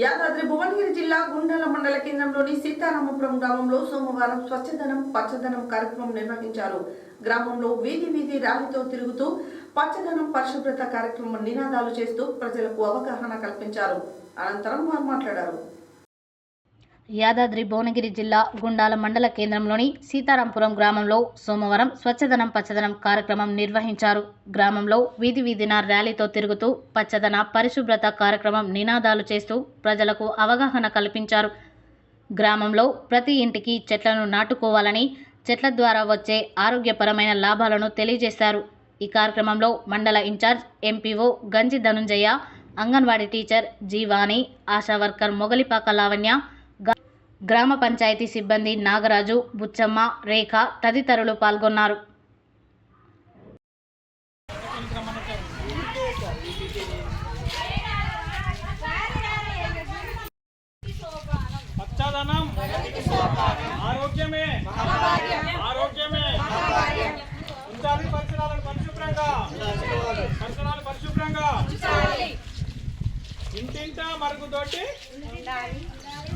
యాదాద్రి భువనగిరి జిల్లా గుండెల మండల కేంద్రంలోని సీతారామపురం గ్రామంలో సోమవారం స్వచ్ఛదనం పచ్చదనం కార్యక్రమం నిర్వహించారు. గ్రామంలో వీధి వీధి ర్యాలీతో తిరుగుతూ పచ్చదనం పరిశుభ్రత కార్యక్రమం నినాదాలు చేస్తూ ప్రజలకు అవగాహన కల్పించారు. అనంతరం వారు మాట్లాడారు. యాదాద్రి భువనగిరి జిల్లా గుండాల మండల కేంద్రంలోని సీతారాంపురం గ్రామంలో సోమవారం స్వచ్ఛదనం పచ్చదనం కార్యక్రమం నిర్వహించారు. గ్రామంలో వీధి వీధిన ర్యాలీతో తిరుగుతూ పచ్చదన పరిశుభ్రత కార్యక్రమం నినాదాలు చేస్తూ ప్రజలకు అవగాహన కల్పించారు. గ్రామంలో ప్రతి ఇంటికి చెట్లను నాటుకోవాలని చెట్ల ద్వారా వచ్చే ఆరోగ్యపరమైన లాభాలను తెలియజేశారు. ఈ కార్యక్రమంలో మండల incharge MPO Ganji Dhanunjaya anganwadi teacher Jeevani ASHA worker Mogalipaka Lavanya గ్రామ పంచాయతీ సిబ్బంది నాగరాజు బుచ్చమ్మ రేఖ తదితరులు పాల్గొన్నారు. ఆరోగ్యమే ఆరోగ్యమే. పరిశుభ్రంగా పరిశుభ్రంగా. ఇంటింట మరుగుదొడ్డి.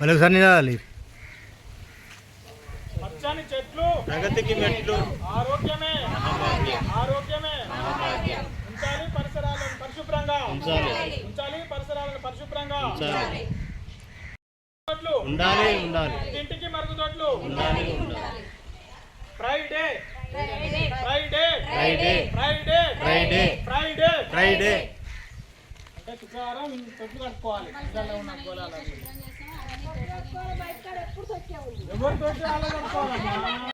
మళ్ళీ ఒకసారి నినాదాలి పచ్చని చెట్లు. ప్రగతికి మెట్లు. ఆరోగ్యమే. ఆరోగ్యమే. ఉంచాలి పరిసరాలను పరిశుభ్రంగా. ఉంచాలి. పరిసరాలను పరిశుభ్రంగా. తోట్లు. ఉండాలి ఉండాలి. ఇంటింటికి మరుగుదొడ్లు. ఉండాలి ఉండాలి. Friday. Friday. Friday. Friday. Friday. Friday. Friday. అంటే శుక్రవారం తొట్లు కట్టుకోవాలి. ఇళ్ళల్లో ఉన్న గోళాలు 我昨天来了个漂亮的。